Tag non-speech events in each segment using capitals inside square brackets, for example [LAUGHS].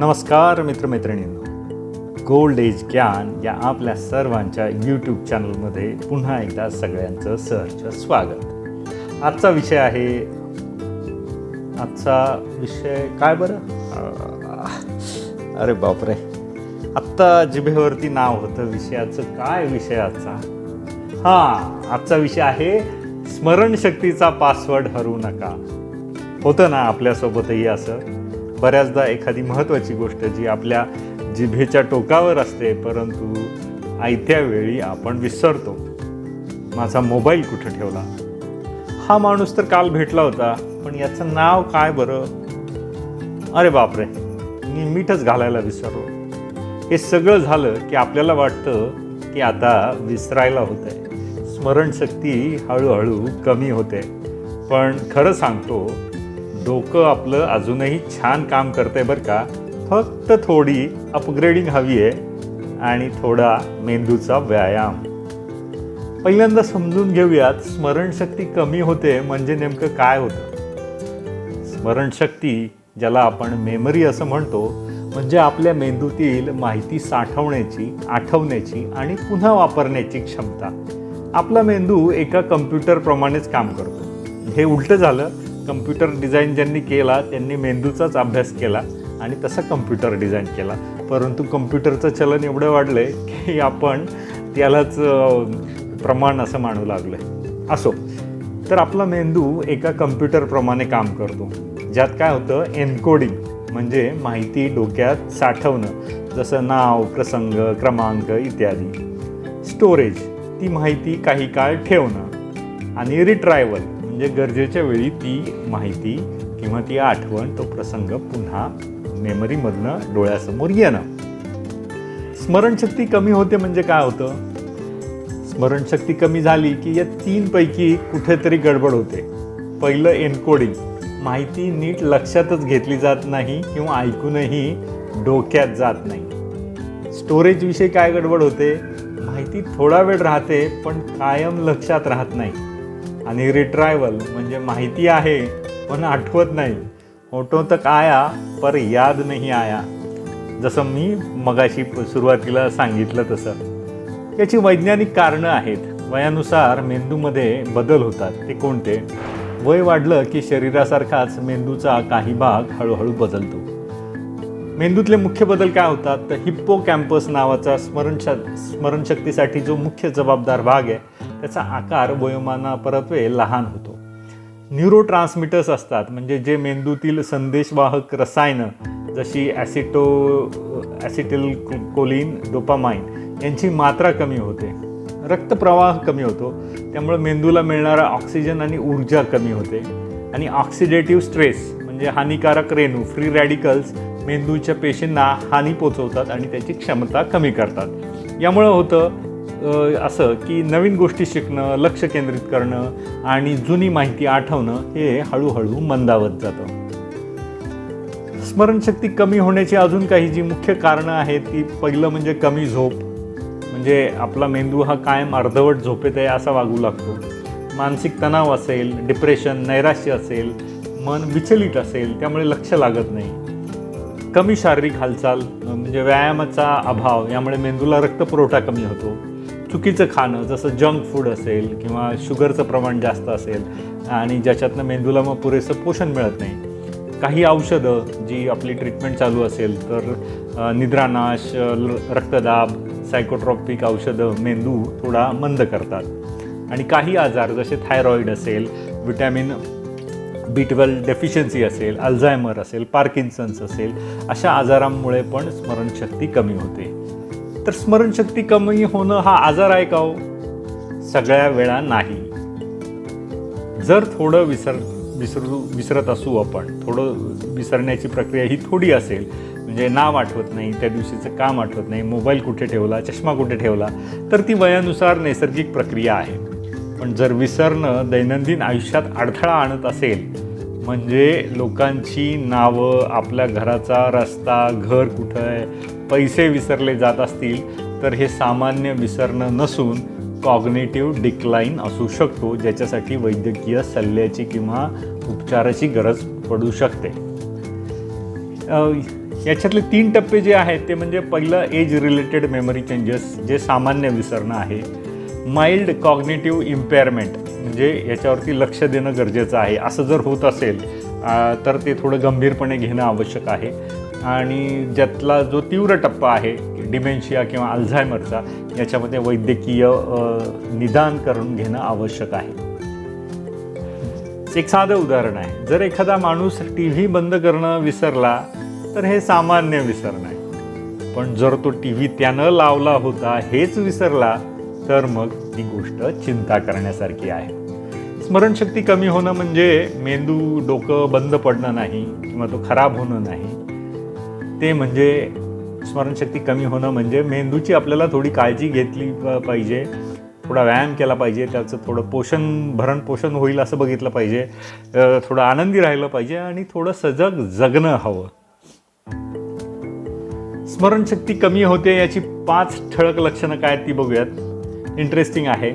नमस्कार मित्रमैत्रिणींनो. Gold age ज्ञान या आपल्या सर्वांच्या यूट्यूब चॅनलमध्ये पुन्हा एकदा सगळ्यांचं सहर्ष स्वागत. आजचा विषय आहे आजचा विषय काय बरं? अरे बापरे. आत्ता जिभेवरती नाव होतं विषयाचं काय विषय आजचा? हां आजचा विषय आहे स्मरणशक्तीचा पासवर्ड हरू नका. होतं ना आपल्यासोबतही असं? बऱ्याचदा एखादी महत्त्वाची गोष्ट जी आपल्या जिभेच्या टोकावर असते परंतु आयत्या वेळी आपण विसरतो. माझा मोबाईल कुठं ठेवला? हा माणूस तर काल भेटला होता पण याचं नाव काय बरं? अरे बापरे मी मीठच घालायला विसरलो. हे सगळं झालं की आपल्याला वाटतं की आता विसरायला होत आहे स्मरणशक्ती हळूहळू कमी होते. पण खरं सांगतो डोकं आपलं अजूनही छान काम करतंय बरं का. फक्त थोडी अपग्रेडिंग हवी आहे आणि थोडा मेंदूचा व्यायाम. पहिल्यांदा समजून घेऊयात स्मरणशक्ती कमी होते म्हणजे नेमकं काय होतं? स्मरणशक्ती ज्याला आपण मेमरी असं म्हणतो म्हणजे आपल्या मेंदूतील माहिती साठवण्याची आठवण्याची आणि पुन्हा वापरण्याची क्षमता. आपला मेंदू एका कम्प्युटरप्रमाणेच काम करतो. हे उलटं झालं कम्प्युटर डिझाईन ज्यांनी केला त्यांनी मेंदूचाच अभ्यास केला आणि तसा कम्प्युटर डिझाईन केला. परंतु कम्प्युटरचं चलन एवढं वाढलं आहे की आपण त्यालाच प्रमाण असं मानू लागलं आहे असो तर आपला मेंदू एका कम्प्युटरप्रमाणे काम करतो. ज्यात काय होतं एन्कोडिंग म्हणजे माहिती डोक्यात साठवणं जसं नाव प्रसंग क्रमांक इत्यादी. स्टोरेज ती माहिती काही काळ ठेवणं आणि रिट्रायवल म्हणजे गरजेच्या वेळी ती माहिती किंवा ती आठवण तो प्रसंग पुन्हा मेमरीमधनं डोळ्यासमोर येणं. स्मरणशक्ती कमी होते म्हणजे काय होतं? स्मरणशक्ती कमी झाली की या तीनपैकी कुठेतरी गडबड होते. पहिलं एन्कोडिंग माहिती नीट लक्षातच घेतली जात नाही किंवा ऐकूनही डोक्यात जात नाही. स्टोरेजविषयी काय गडबड होते? माहिती थोडा वेळ राहते पण कायम लक्षात राहत नाही. आणि रिट्रायवल म्हणजे माहिती आहे पण आठवत नाही. होतो तर आया पर याद नाही आया. जसं मी मगाशी सुरुवातीला सांगितलं तसं. याची वैज्ञानिक कारणं आहेत. वयानुसार मेंदूमध्ये बदल होतात. ते कोणते? वय वाढलं की शरीरासारखाच मेंदूचा काही भाग हळूहळू बदलतो. मेंदूतले मुख्य बदल काय होतात? तर हिप्पो कॅम्पस नावाचा स्मरणश स्मरणशक्तीसाठी जो मुख्य जबाबदार भाग आहे त्याचा आकार वयोमानापरत्वे लहान होतो. न्यूरो ट्रान्समिटर्स असतात म्हणजे जे मेंदूतील संदेशवाहक रसायनं जशी ॲसिटो ॲसिटिल कोलिन डोपामाइन यांची मात्रा कमी होते. रक्तप्रवाह कमी होतो त्यामुळे मेंदूला मिळणारा ऑक्सिजन आणि ऊर्जा कमी होते. आणि ऑक्सिडेटिव्ह स्ट्रेस म्हणजे हानिकारक रेणू फ्री रॅडिकल्स मेंदूच्या पेशींना हानी पोचवतात आणि त्याची क्षमता कमी करतात. यामुळं होतं असं की नवीन गोष्टी शिकणं लक्ष केंद्रित करणं आणि जुनी माहिती आठवणं हे हळूहळू मंदावत जातं. स्मरणशक्ती कमी होण्याची अजून काही जी मुख्य कारणं आहेत ती पहिलं म्हणजे कमी झोप. म्हणजे आपला मेंदू हा कायम अर्धवट झोपेत आहे असा वागू लागतो. मानसिक तणाव असेल डिप्रेशन नैराश्य असेल मन विचलित असेल त्यामुळे लक्ष लागत नाही. कमी शारीरिक हालचाल म्हणजे व्यायामाचा अभाव यामुळे मेंदूला रक्तपुरवठा कमी होतो. चुकीचं खाणं जसं जंक फूड असेल किंवा शुगरचं प्रमाण जास्त असेल आणि ज्याच्यातनं मेंदूला मग पुरेसं पोषण मिळत नाही काही औषधं जी आपली ट्रीटमेंट चालू असेल तर निद्रानाश ल- रक्तदाब सायकोट्रॉपिक औषधं मेंदू थोडा मंद करतात. आणि काही आजार जसे थायरॉईड असेल विटॅमिन बी ट्वेल्व डेफिशियन्सी असेल अल्झायमर असेल पार्किन्सन्स असेल अशा आजारांमुळे पण स्मरणशक्ती कमी होते. तर स्मरणशक्ती कमी होणं हा आजार आहे का हो? सगळ्या वेळा नाही. जर थोडं विसर विसरू विसरत असू आपण थोडं विसरण्याची प्रक्रिया ही थोडी असेल म्हणजे नाव आठवत नाही त्या दिवशीचं काम आठवत नाही मोबाईल कुठे ठेवला चष्मा कुठे ठेवला तर ती वयानुसार नैसर्गिक प्रक्रिया आहे. पण जर विसरणं दैनंदिन आयुष्यात अडथळा आणत असेल म्हणजे लोकांची नावं आपल्या घराचा रस्ता घर कुठं आहे पैसे विसरले जात असतील तर हे सामान्य विसरणं नसून कॉग्नेटिव्ह डिक्लाईन असू शकतो ज्याच्यासाठी वैद्यकीय सल्ल्याची किंवा उपचाराची गरज पडू शकते. याच्यातले तीन टप्पे जे आहेत ते म्हणजे पहिलं एज रिलेटेड मेमरी चेंजेस जे सामान्य विसरणं आहे. माइल्ड कॉग्नेटिव्ह इम्पेअरमेंट म्हणजे याच्यावरती लक्ष देणं गरजेचं आहे. असं जर होत असेल तर ते थोडं गंभीरपणे घेणं आवश्यक आहे. आणि ज्यातला जो तीव्र टप्पा आहे डिमेन्शिया किंवा अल्झायमरचा याच्यामध्ये वैद्यकीय निदान करून घेणं आवश्यक आहे. एक साधं उदाहरण आहे. जर एखादा माणूस टी व्ही बंद करणं विसरला तर हे सामान्य विसरणं आहे. पण जर तो टी व्ही त्यानं लावला होता हेच विसरला तर मग ती गोष्ट चिंता करण्यासारखी आहे. स्मरणशक्ती कमी होणं म्हणजे मेंदू डोकं बंद पडणं नाही किंवा तो खराब होणं नाही. ते म्हणजे स्मरणशक्ती कमी होणं म्हणजे मेंदूची आपल्याला थोडी काळजी घेतली प- पाहिजे. थोडा व्यायाम केला पाहिजे त्याचं थोडं पोषण भरण पोषण होईल असं बघितलं पाहिजे. थोडं आनंदी राहिलं पाहिजे आणि थोडं सजग जगणं हवं. स्मरणशक्ती कमी होते याची पाच ठळक लक्षणं काय आहेत ती बघूयात. इंटरेस्टिंग आहे.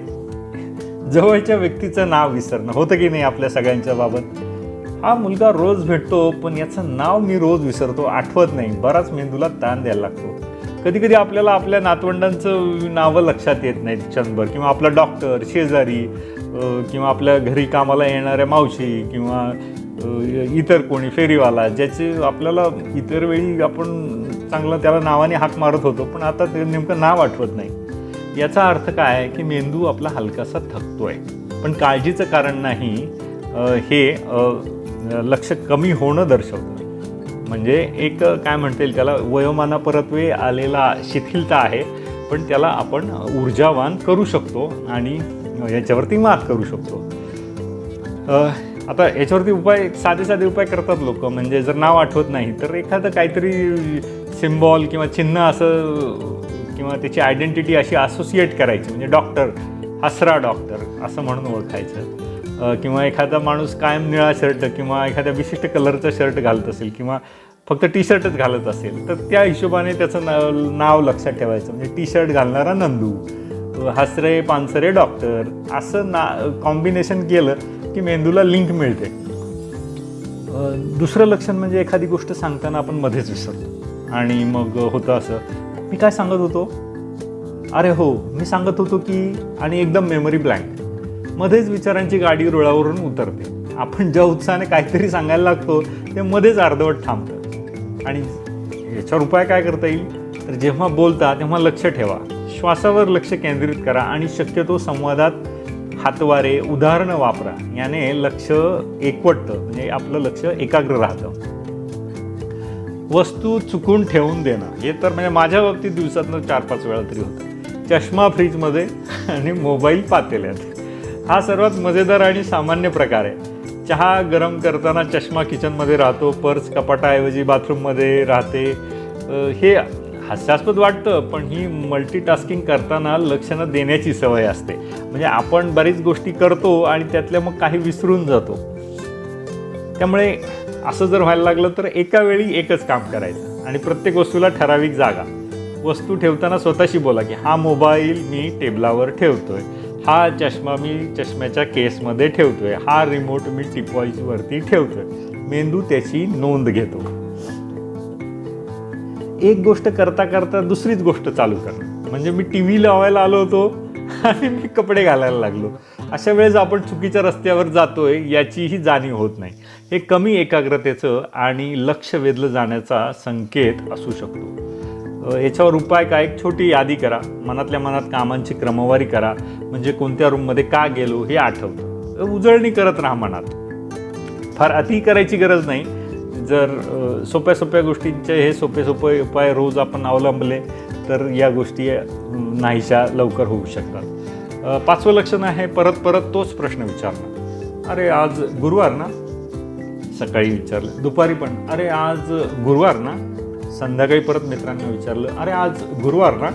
जवळच्या व्यक्तीचं नाव विसरणं. होतं की नाही आपल्या सगळ्यांच्या बाबत? हा मुलगा रोज भेटतो पण याचं नाव मी रोज विसरतो आठवत नाही. बराच मेंदूला ताण द्यायला लागतो. कधी कधी आपल्याला आपल्या नातवंडांचं नावं लक्षात येत नाहीत क्षणभर किंवा आपला डॉक्टर शेजारी किंवा आपल्या घरी कामाला येणाऱ्या मावशी किंवा इतर कोणी फेरीवाला ज्याचे आपल्याला इतर वेळी आपण चांगलं त्याला नावाने हाक मारत होतो पण आता ते नेमकं नाव आठवत नाही. याचा अर्थ काय आहे की मेंदू आपला हलकासा थकतो आहे पण काळजीचं कारण नाही हे लक्ष कमी होणं दर्शवतं. म्हणजे एक काय म्हणता येईल त्याला वयोमानापरत्वे आलेला शिथिलता आहे पण त्याला आपण ऊर्जावान करू शकतो आणि याच्यावरती मात करू शकतो. आता याच्यावरती उपाय साधे साधे उपाय करतात लोक. म्हणजे जर नाव आठवत नाही तर एखादं काहीतरी सिम्बॉल किंवा चिन्ह असं किंवा त्याची आयडेंटिटी अशी असोसिएट करायची. म्हणजे डॉक्टर हसरा डॉक्टर असं म्हणून ओळखायचं. किंवा एखादा माणूस कायम निळा शर्ट किंवा एखाद्या विशिष्ट कलरचा शर्ट घालत असेल किंवा फक्त टी शर्टच घालत असेल तर त्या हिशोबाने त्याचं नाव नाव लक्षात ठेवायचं. म्हणजे टी शर्ट घालणारा नंदू हसरे पानसरे डॉक्टर असं ना कॉम्बिनेशन केलं की मेंदूला लिंक मिळते. दुसरं लक्षण म्हणजे एखादी गोष्ट सांगताना आपण मध्येच विसरतो. आणि मग होतं असं मी काय सांगत होतो? अरे हो मी सांगत होतो की आणि एकदम मेमरी ब्लँक. मध्येच विचारांची गाडी रुळावरून उतरते. आपण ज्या उत्साहाने काहीतरी सांगायला लागतो ते मध्येच अर्धवट थांबतं. आणि याच्यावर उपाय काय करता येईल? तर जेव्हा बोलता तेव्हा लक्ष ठेवा. श्वासावर लक्ष केंद्रित करा आणि शक्यतो संवादात हातवारे उदाहरणं वापरा. याने लक्ष एकवटतं म्हणजे आपलं लक्ष एकाग्र राहतं. वस्तू चुकून ठेवून देणं हे तर म्हणजे माझ्या बाबतीत दिवसातनं चार पाच वेळा तरी होतं. चष्मा फ्रीजमध्ये आणि मोबाईल पातेल्यात. हा सर्वात मजेदार आणि सामान्य प्रकार आहे. चहा गरम करताना चष्मा किचनमध्ये राहतो पर्स कपाटाऐवजी बाथरूममध्ये राहते. हे हास्यास्पद वाटतं पण ही मल्टीटास्किंग करताना लक्ष न देण्याची सवय असते. म्हणजे आपण बरीच गोष्टी करतो आणि त्यातल्या मग काही विसरून जातो. त्यामुळे असं जर व्हायला लागलं तर एका वेळी एकच काम करायचं. आणि प्रत्येक वस्तूला ठराविक जागा. वस्तू ठेवताना स्वतःशी बोला की हा मोबाईल मी टेबलावर ठेवतोय. हा चष्मा मी चष्म्याच्या केसमध्ये ठेवतो आहे हा रिमोट मी टिपॉईजवरती आहे मेंदू त्याची नोंद घेतो. एक गोष्ट करता करता दुसरीच गोष्ट चालू करणं म्हणजे मी टी व्ही लावायला आलो होतो आणि मी कपडे घालायला लागलो. अशा वेळेस आपण चुकीच्या रस्त्यावर जातोय याचीही जाणीव होत नाही. हे कमी एकाग्रतेचं आणि लक्ष वेधलं जाण्याचा संकेत असू शकतो. ह्याच्यावर याच्यावर उपाय काय? एक छोटी यादी करा. मनातल्या मनात कामांची क्रमवारी करा. म्हणजे कोणत्या रूममध्ये का गेलो हे आठवतं. उजळणी करत राहा मनात. फार अति करायची गरज नाही. जर सोप्या सोप्या गोष्टींचे हे सोपे सोपे उपाय रोज आपण अवलंबले तर या गोष्टी नाहीशा लवकर होऊ शकतात. पाचवं लक्षण आहे परत परत तोच प्रश्न विचारणं. अरे आज गुरुवार ना? सकाळी विचारलं. दुपारी पण. अरे आज गुरुवार ना? संध्याकाळी परत मित्रांना विचारलं अरे आज गुरुवार ना?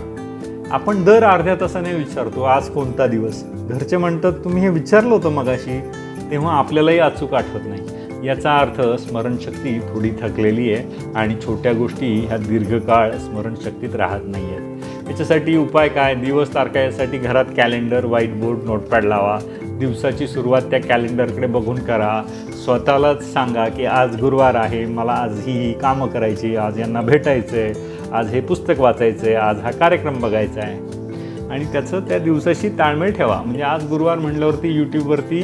आपण दर अर्ध्या तासाने विचारतो आज कोणता दिवस? घरचे म्हणतात तुम्ही हे विचारलं होतं मगाशी तेव्हा आपल्यालाही अचूक आठवत नाही. याचा अर्थ स्मरणशक्ती थोडी थकलेली आहे आणि छोट्या गोष्टी ह्या दीर्घकाळ स्मरणशक्तीत राहत नाही आहेत याच्यासाठी उपाय काय? दिवस तारखा यासाठी घरात कॅलेंडर व्हाईट बोर्ड नोटपॅड लावा. दिवसाची सुरुवात त्या कॅलेंडरकडे बघून करा. स्वतःलाच सांगा की आज गुरुवार आहे मला आज ही ही कामं करायची आज यांना भेटायचं आहे आज हे पुस्तक वाचायचं आहे आज हा कार्यक्रम बघायचा आहे आणि त्याचं त्या दिवसाशी ताळमेळ ठेवा. म्हणजे आज गुरुवार म्हटल्यावरती यूट्यूबवरती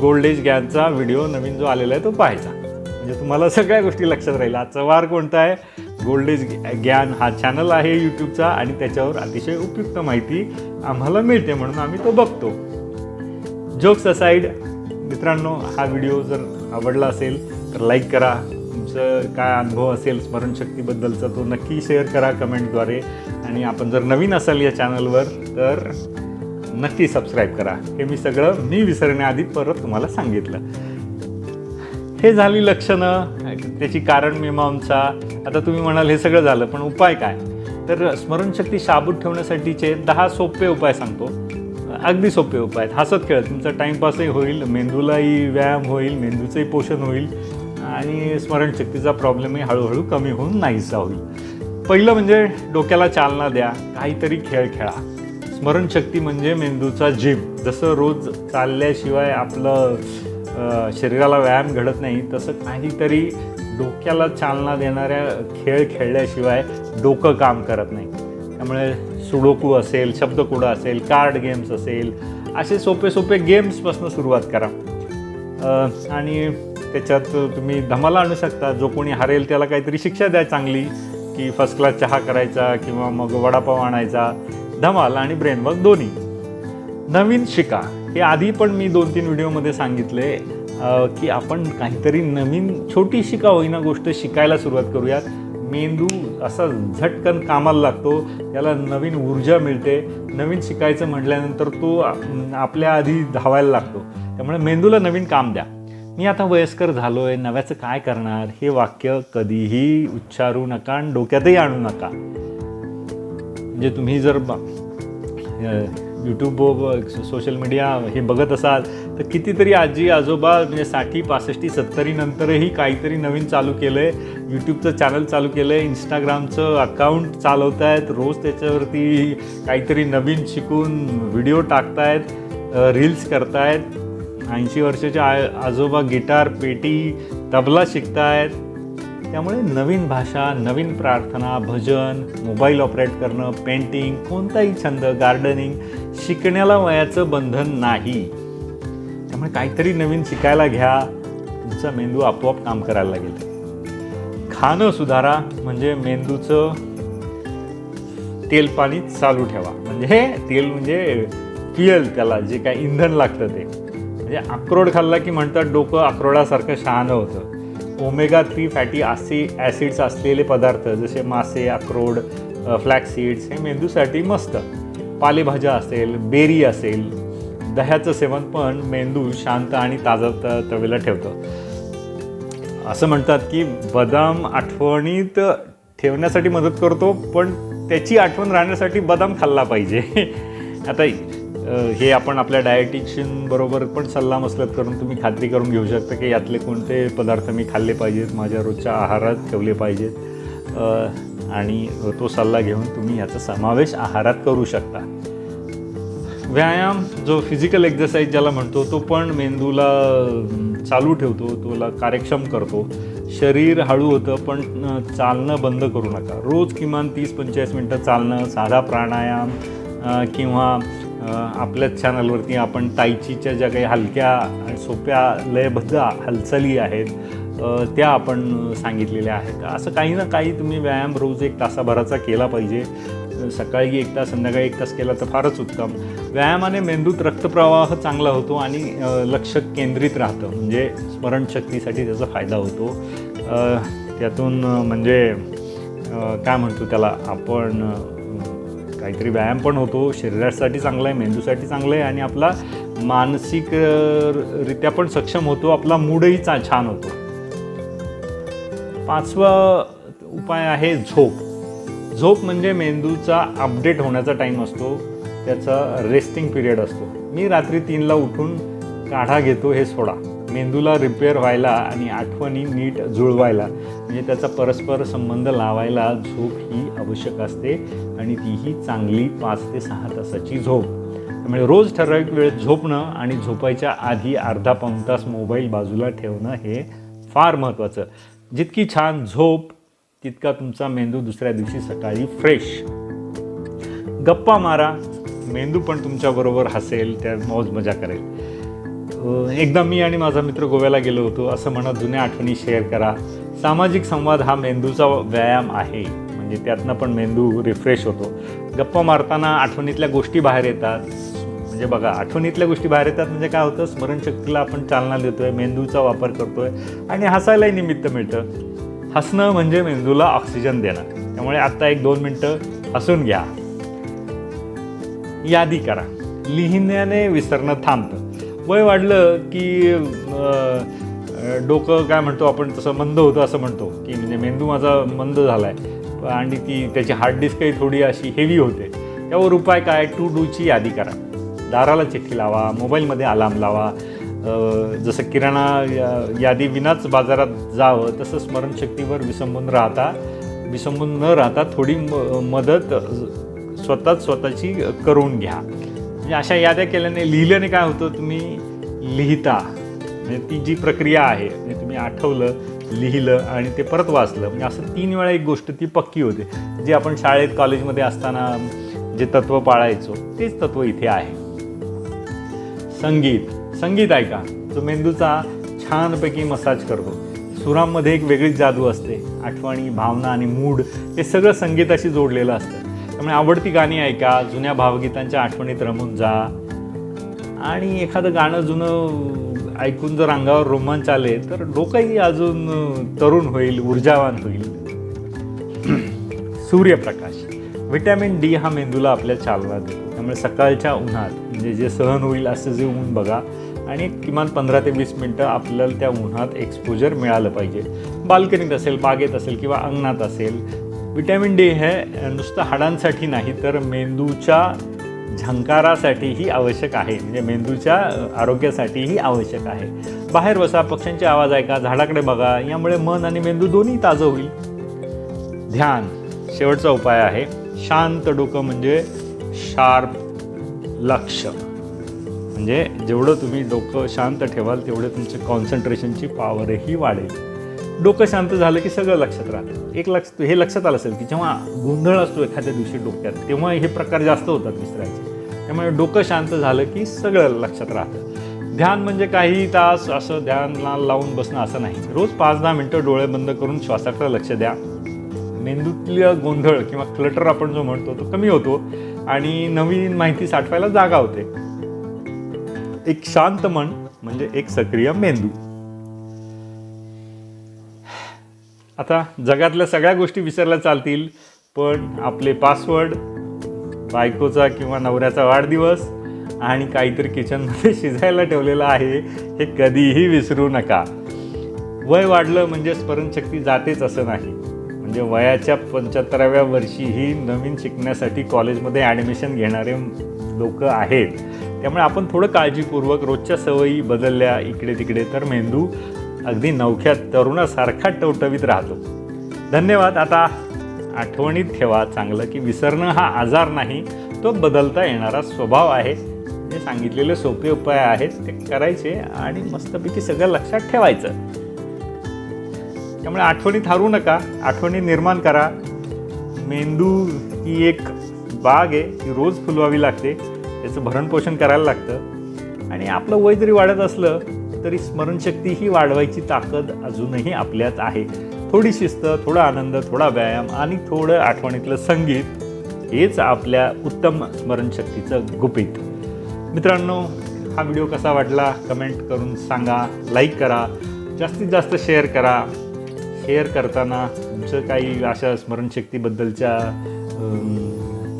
गोल्ड एज गॅनचा व्हिडिओ नवीन जो आलेला आहे तो पाहायचा. म्हणजे तुम्हाला सगळ्या गोष्टी लक्षात राहील. आजचा वार कोणता आहे? गोल्ड एज ज्ञान हा चॅनल आहे यूट्यूबचा आणि त्याच्यावर अतिशय उपयुक्त माहिती आम्हाला मिळते म्हणून आम्ही तो बघतो. जोक्स असाईड मित्रांनो हा व्हिडिओ जर आवडला असेल तर लाईक करा. तुमचं काय अनुभव असेल स्मरणशक्तीबद्दलचा तो नक्की शेअर करा कमेंटद्वारे आणि आपण जर नवीन असाल या चॅनलवर तर नक्की सबस्क्राईब करा. हे मी सगळं मी विसरण्याआधी परत तुम्हाला सांगितलं. हे झाली लक्षणं त्याची कारण मीमांसा. आता तुम्ही म्हणाल हे सगळं झालं पण उपाय काय? तर स्मरणशक्ती शाबूत ठेवण्यासाठीचे दहा सोपे उपाय सांगतो. अगदी सोपे उपाय आहेत. हसत खेळत. तुमचा टाईमपासही होईल मेंदूलाही व्यायाम होईल मेंदूचंही पोषण होईल आणि स्मरणशक्तीचा प्रॉब्लेमही हळूहळू कमी होऊन नाहीसा होईल. पहिलं म्हणजे डोक्याला चालना द्या. काहीतरी खेळ खेळा. स्मरणशक्ती म्हणजे मेंदूचा जिम जसं रोज चालल्याशिवाय आपलं शरीराला व्यायाम घडत नाही तसं काहीतरी डोक्याला चालना देणाऱ्या खेळ खेळल्याशिवाय डोकं काम करत नाही. त्यामुळे सुडोकू असेल शब्दकुड असेल कार्ड गेम्स असेल असे सोपे सोपे गेम्सपासून सुरुवात करा. आणि त्याच्यात तुम्ही धमाला आणू शकता. जो कोणी हरेल त्याला काहीतरी शिक्षा द्या चांगली की फर्स्ट क्लास चहा करायचा किंवा मग वडापाव आणायचा. धमाल आणि ब्रेनवर्क दोन्ही. नवीन शिका. हे आधी पण मी दोन तीन व्हिडिओमध्ये सांगितले की आपण काहीतरी नवीन छोटी शिका होईना गोष्ट शिकायला सुरुवात करूयात. मेंदू असा झटकन कामाला लागतो. त्याला नवीन ऊर्जा मिळते. नवीन शिकायचं म्हटल्यानंतर तो आपल्या आधी धावायला लागतो. त्यामुळे मेंदूला नवीन काम द्या. मी आता वयस्कर झालो आहे नव्याचं काय करणार? हे वाक्य कधीही उच्चारू नका आणि डोक्यातही आणू नका. म्हणजे तुम्ही जर यूट्यूब सोशल मीडिया हे बघत असाल तर कितीतरी आजी आजोबा म्हणजे साठी पासष्टी सत्तरी नंतरही काहीतरी नवीन चालू केलं आहे यूट्यूबचं चॅनल चालू केलं आहे इंस्टाग्रामचं अकाउंट चालवत आहेत रोज त्याच्यावरती काहीतरी नवीन शिकून व्हिडिओ टाकतायत रील्स करतायत. ऐंशी वर्षाच्या आ आजोबा गिटार पेटी तबला शिकतायत. त्यामुळे नवीन भाषा नवीन प्रार्थना भजन मोबाईल ऑपरेट करणं पेंटिंग कोणताही छंद गार्डनिंग शिकण्याला वयाचं बंधन नाही. त्यामुळे काहीतरी नवीन शिकायला घ्या. तुमचा मेंदू आपोआप काम करायला लागेल. खाणं सुधारा म्हणजे मेंदूचं तेल पाणी चालू ठेवा. म्हणजे हे तेल म्हणजे फ्युएल त्याला जे काय इंधन लागतं ते. म्हणजे अक्रोड खाल्ला की म्हणतात डोकं अक्रोडासारखं शहाणं होतं. ओमेगा थ्री फॅटी आसी ॲसिड्स असलेले पदार्थ जसे मासे अक्रोड फ्लॅक्स सीड्स हे मेंदूसाठी मस्त. पालेभाज्या असेल बेरी असेल दह्याचं सेवन पण मेंदू शांत आणि ताजा तवेला ठेवतं. असं म्हणतात की बदाम आठवणीत ठेवण्यासाठी मदत करतो पण त्याची आठवण राहण्यासाठी बदाम खाल्ला पाहिजे. [LAUGHS] आता हे आपण आपल्या डायटिशियन बरोबर पण सल्ला मसलत करून तुम्ही खात्री करून घेऊ शकता की यातले कोणते पदार्थ मी खाल्ले पाहिजेत माझ्या रोजच्या आहारात ठेवले पाहिजेत. आणि तो सल्ला घेऊन तुम्ही याचा समावेश आहारात करू शकता. व्यायाम जो फिजिकल एक्झरसाईज ज्याला म्हणतो तो पण मेंदूला चालू ठेवतो तोला कार्यक्षम करतो. शरीर हळू होतं पण चालणं बंद करू नका. रोज किमान तीस पंचेचाळीस मिनटं चालणं साधा प्राणायाम किंवा आपल्याच चॅनलवरती आपण तायचीच्या ज्या काही हलक्या सोप्या लयबद्ध हालचाली आहेत त्या आपण सांगितलेल्या आहेत. असं काही ना काही तुम्ही व्यायाम रोज एक तासाभराचा केला पाहिजे. सकाळी एक तास संध्याकाळी एक तास केला तर फारच उत्तम. व्यायामाने मेंदूत रक्तप्रवाह चांगला होतो आणि लक्ष केंद्रित राहतं. म्हणजे स्मरणशक्तीसाठी त्याचा फायदा होतो. त्यातून म्हणजे काय म्हणतो त्याला आपण काहीतरी व्यायाम पण होतो शरीरासाठी चांगला आहे मेंदूसाठी चांगलं आहे आणि आपला मानसिकरित्या पण सक्षम होतो आपला मूडही चा छान होतो. पाचवा उपाय आहे झोप. झोप म्हणजे मेंदूचा अपडेट होण्याचा टाईम असतो त्याचा रेस्टिंग पिरियड असतो. मी रात्री तीनला उठून काढा घेतो हे सोडा. मेंदूला रिपेअर व्हायला आणि आठवणी नीट जुळवायला म्हणजे त्याचा परस्पर संबंध लावायला झोप ही आवश्यक असते आणि तीही चांगली पाच ते सहा तासाची झोप. त्यामुळे रोज ठराविक वेळेत झोपणं आणि झोपायच्या आधी अर्धा पाऊण तास मोबाईल बाजूला ठेवणं हे फार महत्त्वाचं. जितकी छान झोप तितका तुमचा मेंदू दुसऱ्या दिवशी सकाळी फ्रेश गप्पा मारा मेंदू पण तुमच्याबरोबर हसेल त्या मौज मजा करेल. एकदा मी आणि माझा मित्र गोव्याला गेलो होतो असं म्हणत जुन्या आठवणी शेअर करा. सामाजिक संवाद हा मेंदूचा व्यायाम आहे. म्हणजे त्यातनं पण मेंदू रिफ्रेश होतो. गप्पा मारताना आठवणीतल्या गोष्टी बाहेर येतात. म्हणजे बघा आठवणीतल्या गोष्टी बाहेर येतात म्हणजे काय होतं? स्मरणशक्तीला आपण चालना देतोय मेंदूचा वापर करतोय आणि हसायलाही निमित्त मिळतं. हसणं म्हणजे मेंदूला ऑक्सिजन देणं. त्यामुळे आत्ता एक दोन मिनटं हसून घ्या. यादी करा. लिहिण्याने विसरणं थांबतं. वय वाढलं की डोकं काय म्हणतो आपण तसं मंद होतं असं म्हणतो की म्हणजे मेंदू माझा मंद झाला आहे आणि ती त्याची हार्ड डिस्कही थोडी अशी हेवी होते. त्यावर उपाय काय? टू डूची यादी करा. दाराला चिठ्ठी लावा मोबाईलमध्ये अलार्म लावा. जसं किराणा या- यादी विनाच बाजारात जावं तसं स्मरणशक्तीवर विसंबून राहता. विसंबून न राहता थोडी म मदत स्वतःच स्वतःची करून घ्या. म्हणजे अशा याद्या केल्याने लिहिल्याने काय होतं तुम्ही लिहिता. म्हणजे ती जी प्रक्रिया आहे म्हणजे तुम्ही आठवलं लिहिलं आणि ते परत वाचलं म्हणजे असं तीन वेळा एक गोष्ट ती पक्की होते. जी आपण शाळेत कॉलेजमध्ये असताना जे तत्त्व पाळायचो तेच तत्त्व इथे आहे. संगीत. संगीत ऐका. जो मेंदूचा छानपैकी मसाज करतो. सुरांमध्ये एक वेगळीच जादू असते. आठवणी भावना आणि मूड हे सगळं संगीताशी जोडलेलं असतं. त्यामुळे आवडती गाणी ऐका जुन्या भावगीतांच्या आठवणीत रमून जा. आणि एखादं गाणं जुनं ऐकून जर अंगावर रोमांच आले तर डोकंही अजून तरुण होईल ऊर्जावान होईल. सूर्यप्रकाश. व्हिटॅमिन डी हा मेंदूला आपल्या चालना देतो. त्यामुळे सकाळच्या उन्हात म्हणजे जे सहन होईल असं जे ऊन बघा आणि किमान पंधरा ते वीस मिनटं आपल्याला त्या उन्हात एक्सपोजर मिळालं पाहिजे. बाल्कनीत असेल बागेत असेल किंवा अंगणात असेल व्हिटॅमिन डी हे नुसतं हाडांसाठी नाही तर मेंदूच्या झंकारासाठीही आवश्यक आहे. म्हणजे मेंदूच्या आरोग्यासाठीही आवश्यक आहे. बाहेर बसा पक्ष्यांचे आवाज ऐका झाडाकडे बघा यामुळे मन आणि मेंदू दोन्ही ताजं होईल. ध्यान शेवटचा उपाय आहे. शांत डोकं म्हणजे शार्प लक्ष. म्हणजे जेवढं तुम्ही डोकं शांत ठेवाल तेवढे तुमचे कॉन्सन्ट्रेशनची पॉवरही वाढेल. डोकं शांत झालं की सगळं लक्षात राहतं. एक लक्ष हे लक्षात आलं असेल की जेव्हा गोंधळ असतो एखाद्या दिवशी डोक्यात तेव्हा हे प्रकार जास्त होतात विसरायचे. त्यामुळे डोकं शांत झालं की सगळं लक्षात राहतं. ध्यान म्हणजे काही तास असं ध्यानला लावून बसणं असं नाही. रोज पाच दहा मिनटं डोळे बंद करून श्वासाकडे लक्ष द्या. मेंदूतलं गोंधळ किंवा क्लटर आपण जो म्हणतो तो कमी होतो आणि नवीन माहिती साठवायला जागा होते. एक शांत मन म्हणजे एक सक्रिय मेंदू. आता जगातल्या सगळ्या गोष्टी विसरल्या चालतील पण आपले पासवर्ड बायकोचा किंवा नवऱ्याचा वाढदिवस आणि काहीतरी किचनमध्ये [LAUGHS] शिजायला ठेवलेलं आहे हे कधीही विसरू नका. वय वाढलं म्हणजे स्मरणशक्ती जातेच असं नाही. म्हणजे वयाच्या पंच्याहत्तराव्या वर्षीही नवीन शिकण्यासाठी कॉलेजमध्ये ॲडमिशन घेणारे लोक आहेत. त्यामुळे आपण थोडं काळजीपूर्वक रोजच्या सवयी बदलल्या इकडे तिकडे तर मेंदू अगदी नवख्या तरुणासारखा टवटवीत राहतो. धन्यवाद. आता आठवणीत ठेवा. चांगलं की विसरणं हा आजार नाही तो बदलता येणारा स्वभाव आहे. जे सांगितलेले सोपे उपाय आहेत ते करायचे आणि मस्तपैकी सगळं लक्षात ठेवायचं. त्यामुळे आठवणीत हरू नका. आठवणी निर्माण करा. मेंदू ही एक बाग आहे ती रोज फुलवावी लागते. त्याचं भरणपोषण करायला लागतं. आणि आपलं वय जरी वाढत असलं तरी स्मरणशक्ती ही वाढवायची ताकद अजूनही आपल्यात आहे. थोडी शिस्त थोडा आनंद थोडा व्यायाम आणि थोडं आठवणीतलं संगीत हेच आपल्या उत्तम स्मरणशक्तीचं गुपित. मित्रांनो हा व्हिडिओ कसा वाटला? कमेंट करून सांगा लाईक करा जास्तीत जास्त शेअर करा. शेअर करताना तुमचं काही अशा स्मरणशक्तीबद्दलच्या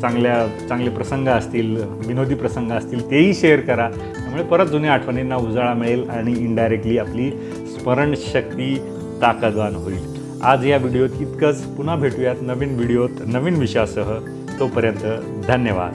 चांगल्या चांगले प्रसंग असतील विनोदी प्रसंग असतील तेही शेअर करा. त्यामुळे परत जुन्या आठवणींना उजाळा मिळेल आणि इनडायरेक्टली आपली स्मरणशक्ती ताकदवान होईल. आज या व्हिडिओत इतकंच. पुन्हा भेटूयात नवीन व्हिडिओत नवीन विषयासह. तोपर्यंत धन्यवाद.